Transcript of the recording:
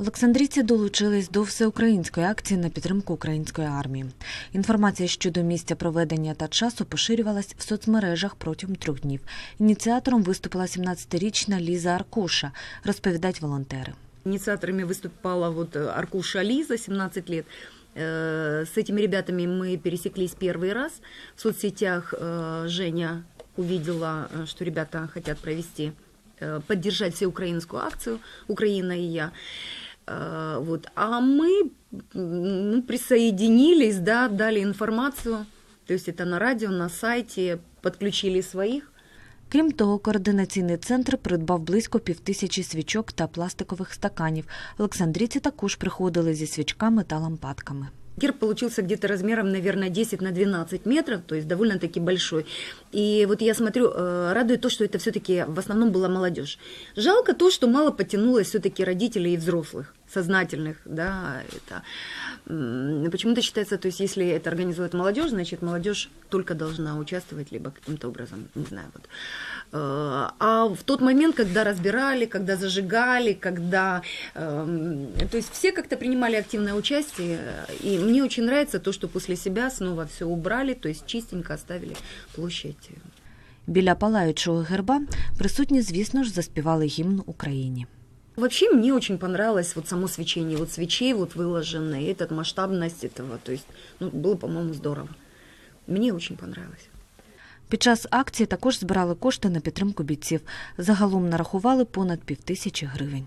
Олександрійці долучились до всеукраїнської акції на підтримку української армії. Інформація щодо місця проведення та часу поширювалась в соцмережах протягом трьох днів. Ініціатором виступила 17-річна Ліза Аркуша, розповідають волонтери. Инициаторами выступала вот э, Аркуша Лиза, 17 лет. Э, С этими ребятами мы пересеклись первый раз. В соцсетях э, Женя увидела, э, что ребята хотят провести, э, поддержать всеукраинскую акцию «Украина и я». Э, Вот. А мы м, ну, присоединились, да, дали информацию, то есть это на радио, на сайте, подключили своих. Крім того, координаційний центр придбав близько півтисячі свічок та пластикових стаканів. Олександрійці також приходили зі свічками та лампадками. Герб получился где-то размером, наверное, 10 на 12 метров, то есть довольно-таки большой. И вот я смотрю, э, радует то, что это все-таки в основном была молодежь. Жалко то, что мало потянулось все-таки родителей и взрослых, сознательных, да, это м, почему-то считается, то есть если это организует молодежь, значит молодежь только должна участвовать либо каким-то образом, не знаю, вот. Э, А в тот момент, когда разбирали, когда зажигали, когда, эм, то есть все как-то принимали активное участие, и мне очень нравится то, что после себя снова все убрали, то есть чистенько оставили площадь. Біля палаючого герба присутні, звісно ж, заспівали гімн Україні. Вообще мне очень понравилось вот само свечение, вот свечей вот выложенные, этот масштабность этого, то есть, ну, было, по-моему, здорово. Мне очень понравилось. Під час акції також збирали кошти на підтримку бійців. Загалом нарахували понад півтисячі гривень.